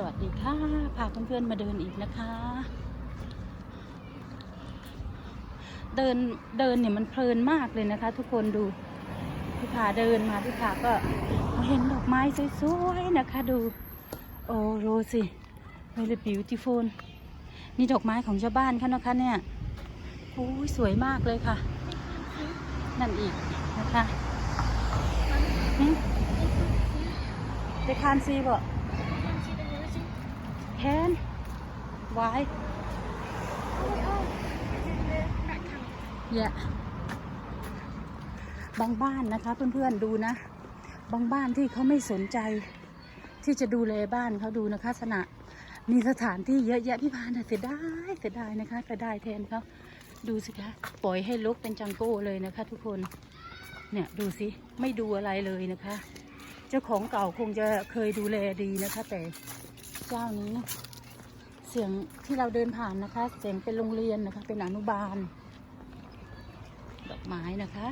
สวัสดีค่ะพาเพื่อนๆมาเดินอีกนะคะ เดินเดินเนี่ยมันเพลินมากเลยนะคะ ทุกคนดูพี่พาเดินมาพี่พาก็เห็นดอกไม้สวยๆนะคะ ดู โอ้โรสิเวลบิวตี้ฟูลนี่ดอกไม้ของชาวบ้านเขานะคะเนี่ยโอ้ยสวยมากเลยค่ะ นั่นอีกนะคะเดคานซีบ่ Can Why Yeah บางบ้านนะคะเพื่อนๆดูนะ บางบ้านที่เขาไม่สนใจที่จะดูแลบ้านเขาดูนะคะสนะมีสถานที่เยอะแยะพี่พานน่เสียดายเสียดายนะคะเสียดายแทนเขาดูสิคะปล่อยให้ลุกเป็นจังโก้เลยนะคะ ทุกคนเนี่ยดูสิไม่ดูอะไรเลยนะคะ เจ้าของเก่าคงจะเคยดูแลดีนะคะ แต่ เจ้านี้ เสียงที่เราเดินผ่านนะคะ เสียงเป็นโรงเรียนนะคะ เป็นอนุบาล ดอกไม้นะคะ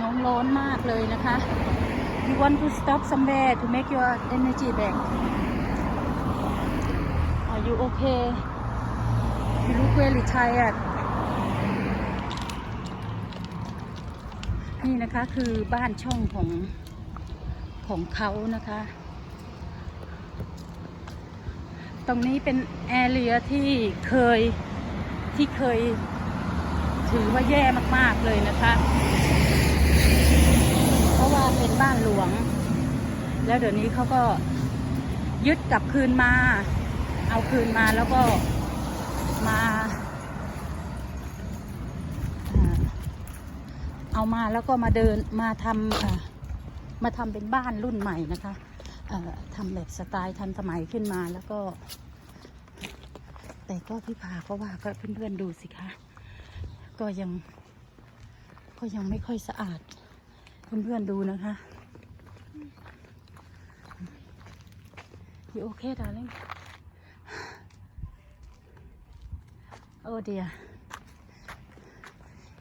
น้องร้อนมากเลยนะคะ you want to stop somewhere to make your energy back are you okay you look very tired นี่นะคะคือบ้านช่องของของเขานะคะ ตรงนี้เป็นแอเรียที่เคยที่เคยถือว่าแย่มากๆเลยนะคะ เพราะว่าเป็นบ้านหลวง แล้วเดี๋ยวนี้เขาก็ยึดกลับคืนมา เอาคืนมาแล้วก็มาอ่า เอามาแล้วก็มาเดินมาทำมาทำเป็นบ้านรุ่นใหม่นะคะทำแบบสไตล์ทันสมัยขึ้นมาแล้วก็ แต่ก็พี่พาก็ว่าก็เพื่อนๆดูสิคะก็ยัง ก็ยังไม่ค่อยสะอาด เพื่อนๆดูนะคะ You okay darling Oh dear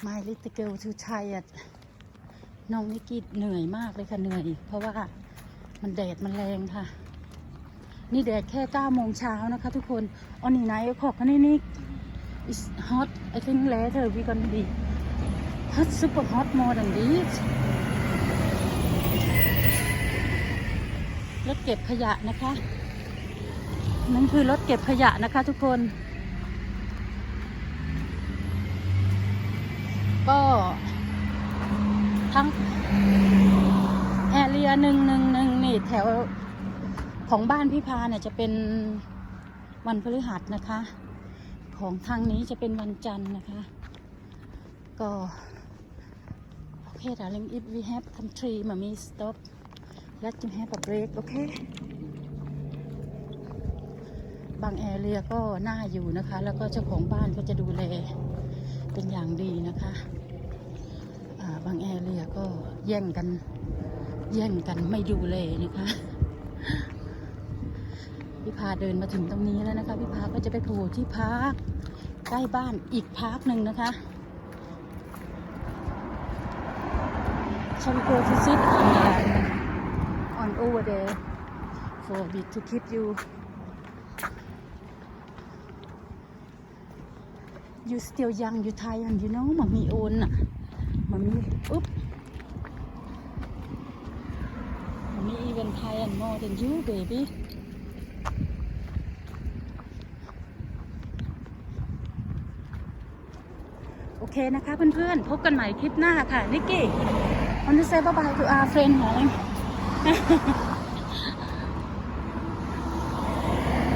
My little girl too tired น้องนิกกี้เหนื่อยมากเลยค่ะเหนื่อย เพราะว่ามันแดดมันแรงค่ะ นี่แดดแค่9โมงเช้านะคะทุกคนออนี่นขอบกันนี่นี่ It's hot I think later we gonna be hot super hot more than this รถเก็บขยะนะคะนั่นคือรถเก็บขยะนะคะทุกคน ก็ทั้งแอเรียหนึ่งหนึ่งหนึ่งนี่แถวของบ้านพี่พาเนี่ยจะเป็นวันพฤหัสนะคะ ของทางนี้จะเป็นวันจันทร์นะคะ ก็โอเค darling if we have country mommy stop let you have a break โอเค บางแอเรียก็น่าอยู่นะคะ แล้วก็เจ้าของบ้านก็จะดูแลเป็นอย่างดีนะคะาบางแอเรียก็แย่งกัน แย่งกันไม่ดูแลนะคะพี่พาเดินมาถึงตรงนี้แล้วนะคะพี่พาก็จะไปโผล่ที่พาร์คใกล้บ้านอีกพาร์คหนึ่งนะคะ Shall we go to sit on the, on over there for a bit to keep you อนอะมัมมี่อุ๊บมัมมี่ even tired more than you baby โอเคนะคะเพื่อนๆ พบกันใหม่คลิปหน้าค่ะนิกกี้ want to say bye bye to our friend หน่อย